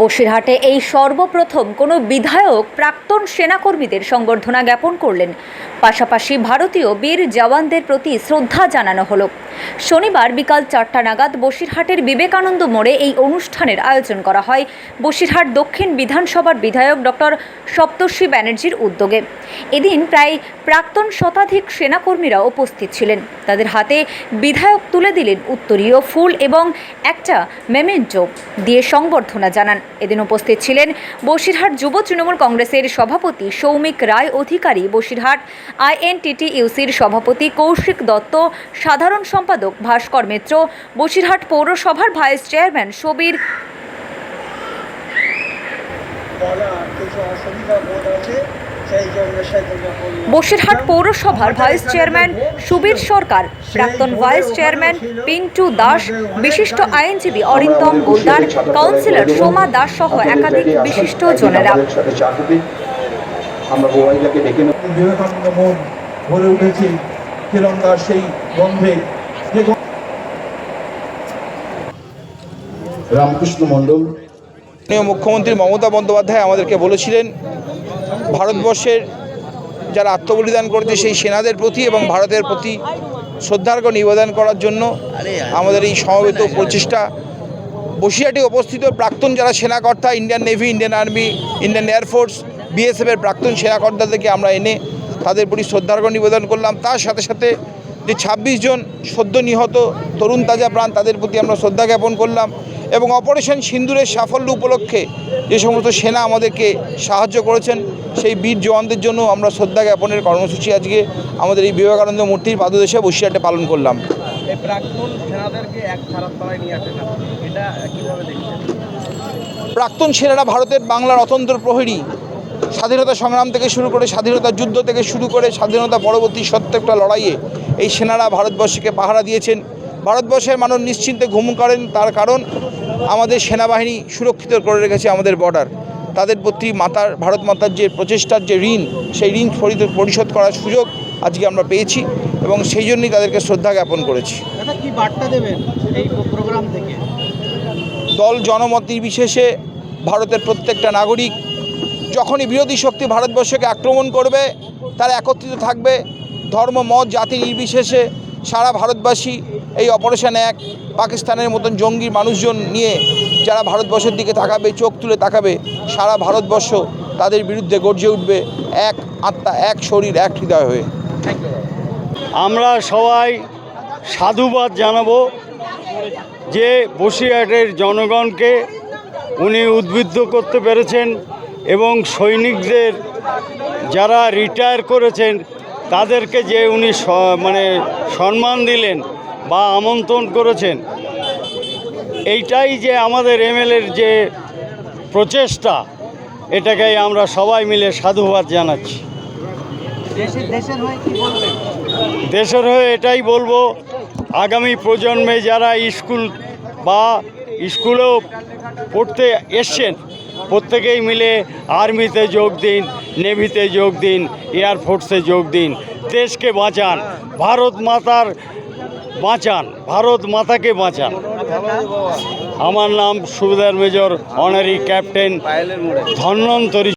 বসিরহাটে এই সর্বপ্রথম কোনো বিধায়ক প্রাক্তন সেনাকর্মীদের সংবর্ধনা জ্ঞাপন করলেন। পাশাপাশি ভারতীয় বীর জওয়ানদের প্রতি শ্রদ্ধা জানানো হলো। শনিবার বিকাল চারটা নাগাদ বসিরহাটের বিবেকানন্দ মোড়ে এই অনুষ্ঠানের আয়োজন করা হয়। বসিরহাট দক্ষিণ বিধানসভার বিধায়ক ডক্টর সপ্তর্ষি ব্যানার্জির উদ্যোগে। এদিন প্রায় প্রাক্তন শতাধিক সেনাকর্মীরা উপস্থিত ছিলেন। তাদের হাতে বিধায়ক তুলে দিলেন উত্তরীয় ফুল এবং একটা মেমেন্টো দিয়ে সংবর্ধনা জানান। এদিন উপস্থিত ছিলেন বসিরহাট যুব তৃণমূল কংগ্রেসের সভাপতি সৌমিক রায়, অধিকারী বসিরহাট আইএনটিটি ইউসির সভাপতি কৌশিক দত্ত, সাধারণ সম্পাদক ভাস্কর মিত্র, বসিরহাট পৌরসভার ভাইস চেয়ারম্যান সবির কিছু অসুবিধা বোধ আছে। বসিরহাট পৌরসভার ভাইস চেয়ারম্যান সুবীর সরকার প্রাক্তন ভাইস চেয়ারম্যান পিন্টু দাস বিশিষ্ট আইনজীবী অরিন্দম গোলদার কাউন্সিলর সোমা দাস সহ একাধিক বিশিষ্ট জনেরা। আমাদের সাথে চা খেতে আমরা মোবাইলটাকে ডেকে বিবেকানন্দ মন ভরে উঠেছে তিরঙ্গার সেই গন্ধে রামকৃষ্ণ মণ্ডল। মুখ্যমন্ত্রী মমতা বন্দ্যোপাধ্যায় আমাদেরকে বলেছিলেন ভারতবর্ষের যারা আত্মবলিদান করেছে সেই সেনাদের প্রতি এবং ভারতের প্রতি শ্রদ্ধার্ঘ নিবেদন করার জন্য আমাদের এই সমবেত প্রচেষ্টা। বসিরহাটে উপস্থিত প্রাক্তন যারা সেনাকর্তা Indian navy Indian army Indian air force বিএসএফের প্রাক্তন সেনাকর্তাদেরকে আমরা এনে তাদের প্রতি শ্রদ্ধার্ঘ নিবেদন করলাম। তার সাথে সাথে যে ছাব্বিশ জন সদ্য নিহত তরুণ তাজা প্রাণ তাদের প্রতি আমরা শ্রদ্ধা জ্ঞাপন করলাম। এবং অপারেশন সিন্দুরের সাফল্য উপলক্ষে যে সমস্ত সেনা আমাদেরকে সাহায্য করেছেন সেই বীর জওয়ানদের জন্য আমরা শ্রদ্ধা জ্ঞাপনের কর্মসূচি আজকে আমাদের এই বিবেকানন্দ মূর্তির পাদদেশে বসিরহাটে পালন করলাম। প্রাক্তন সেনারা ভারতের বাংলার অতন্ত্র প্রহরী স্বাধীনতা সংগ্রাম থেকে শুরু করে স্বাধীনতা যুদ্ধ থেকে শুরু করে স্বাধীনতা পরবর্তী প্রত্যেকটা লড়াইয়ে এই সেনারা ভারতবর্ষকে পাহারা দিয়েছেন। ভারতবর্ষের মানুষ নিশ্চিন্তে ঘুম করেন তার কারণ আমাদের সেনাবাহিনী সুরক্ষিত করে রেখেছে আমাদের বর্ডার তাদের প্রতি মাতার ভারত মাতার যে প্রচেষ্টার যে ঋণ সেই ঋণ পরিশোধ করার সুযোগ আজকে আমরা পেয়েছি এবং সেই জন্যই তাদেরকে শ্রদ্ধা জ্ঞাপন করেছি। কি বার্তা দেবেন এই প্রোগ্রাম থেকে? দল জনমত নির্বিশেষে ভারতের প্রত্যেকটা নাগরিক যখনই বিরোধী শক্তি ভারতবর্ষকে আক্রমণ করবে তারা একত্রিত থাকবে। ধর্ম মত জাতি নির্বিশেষে সারা ভারতবাসী এই অপারেশন এক, পাকিস্তানের মতন জঙ্গি মানুষজন নিয়ে যারা ভারতবর্ষের দিকে তাকাবে, চোখ তুলে তাকাবে, সারা ভারতবর্ষ তাদের বিরুদ্ধে গর্জে উঠবে এক আত্মা, এক শরীর, এক হৃদয় হয়ে। আমরা সবাই সাধুবাদ জানাব যে বসিরহাটের জনগণকে উনি উদ্বুদ্ধ করতে পেরেছেন এবং সৈনিকদের যারা রিটায়ার করেছেন, তাদেরকে যে উনি মানে সম্মান দিলেন বা আমন্ত্রণ করেছেন। এইটাই যে আমাদের এমএলএর যে প্রচেষ্টা এটাকে আমরা সবাই মিলে সাধুবাদ জানাচ্ছি। দেশের দেশের হয়ে দেশের হয়ে এটাই বলব আগামী প্রজন্মে যারা স্কুল বা স্কুলেও পড়তে এসছেন প্রত্যেকেই মিলে আর্মিতে যোগ দিন নেভিতে যোগ দিন এয়ারফোর্সে যোগ দিন দেশকে বাঁচান। ভারত মাতার বাঁচান ভারত মাতাকে বাঁচান। আমার নাম subedar major honorary captain Dhanvantari